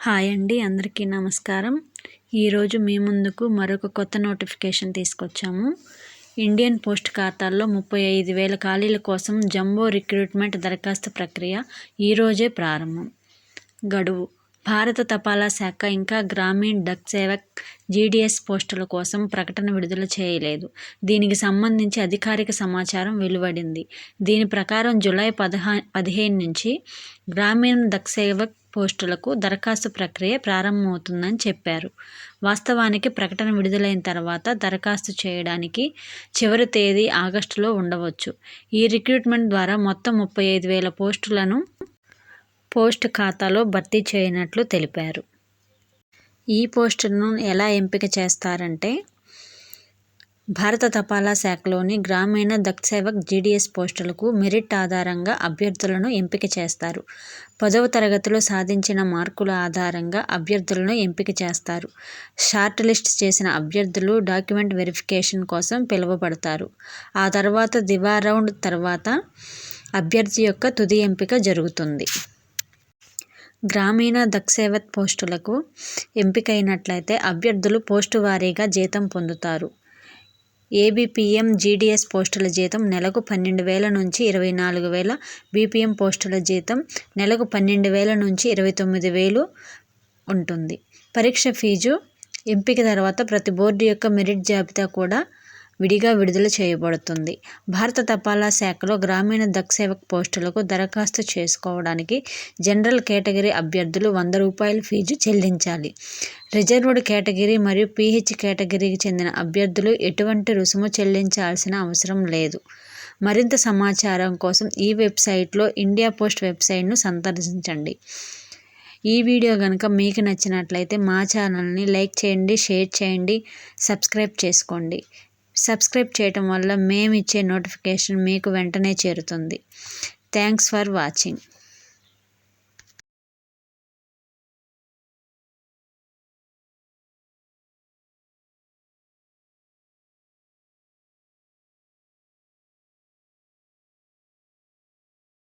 Hi అండి అందరికీ నమస్కారం. ఈరోజు మీ ముందుకు మరొక కొత్త నోటిఫికేషన్ తీసుకొచ్చాము. ఇండియన్ పోస్ట్ ఖాతాల్లో ముప్పై ఐదు వేల ఖాళీల కోసం జంబో రిక్రూట్మెంట్ దరఖాస్తు ప్రక్రియ ఈరోజే ప్రారంభం. గడువు. భారత తపాలా శాఖ ఇంకా గ్రామీణ్ డక్ సేవక్ జీడీఎస్ పోస్టుల కోసం ప్రకటన విడుదల చేయలేదు. దీనికి సంబంధించి అధికారిక సమాచారం వెలువడింది. దీని ప్రకారం జూలై పదహా పదిహేను నుంచి గ్రామీణ దక్ సేవక్ పోస్టులకు దరఖాస్తు ప్రక్రియ ప్రారంభమవుతుందని చెప్పారు. వాస్తవానికి ప్రకటన విడుదలైన తర్వాత దరఖాస్తు చేయడానికి చివరి తేదీ ఆగస్టులో ఉండవచ్చు. ఈ రిక్రూట్మెంట్ ద్వారా మొత్తం ముప్పై ఐదు వేల పోస్టులను పోస్ట్ ఖాతాలో భర్తీ చేయనట్లు తెలిపారు. ఈ పోస్టులను ఎలా ఎంపిక చేస్తారంటే భారత తపాలా శాఖలోని గ్రామీణ దక్సేవక్ జీడీఎస్ పోస్టులకు మెరిట్ ఆధారంగా అభ్యర్థులను ఎంపిక చేస్తారు. పదవ తరగతిలో సాధించిన మార్కుల ఆధారంగా అభ్యర్థులను ఎంపిక చేస్తారు. షార్ట్ లిస్ట్ చేసిన అభ్యర్థులు డాక్యుమెంట్ వెరిఫికేషన్ కోసం పిలువబడతారు. ఆ తర్వాత దివా రౌండ్ తర్వాత అభ్యర్థి యొక్క తుది ఎంపిక జరుగుతుంది. గ్రామీణ దక్సేవత్ పోస్టులకు ఎంపికైనట్లయితే అభ్యర్థులు పోస్టు వారీగా జీతం పొందుతారు. ఏబీపీఎం జీడీఎస్ పోస్టుల జీతం నెలకు పన్నెండు వేల నుంచి ఇరవై నాలుగు వేల బీపీఎం పోస్టుల జీతం నెలకు పన్నెండు వేల నుంచి ఇరవై తొమ్మిది వేలు ఉంటుంది. పరీక్ష ఫీజు ఎంపిక తర్వాత ప్రతి బోర్డు యొక్క మెరిట్ జాబితా కూడా విడిగా విడుదల చేయబడుతుంది. భారత తపాలా శాఖలో గ్రామీణ దక్సేవక్ పోస్టులకు దరఖాస్తు చేసుకోవడానికి జనరల్ కేటగిరీ అభ్యర్థులు వంద రూపాయల ఫీజు చెల్లించాలి. రిజర్వ్డ్ కేటగిరీ మరియు పీహెచ్ కేటగిరీకి చెందిన అభ్యర్థులు ఎటువంటి రుసుము చెల్లించాల్సిన అవసరం లేదు. మరింత సమాచారం కోసం ఈ వెబ్సైట్లో ఇండియా పోస్ట్ వెబ్సైట్ను సందర్శించండి. ఈ వీడియో కనుక మీకు నచ్చినట్లయితే మా ఛానల్ని లైక్ చేయండి షేర్ చేయండి సబ్స్క్రైబ్ చేసుకోండి. సబ్స్క్రైబ్ చేయటం వల్ల మేము ఇచ్చే నోటిఫికేషన్ మీకు వెంటనే చేరుతుంది. Thanks for watching.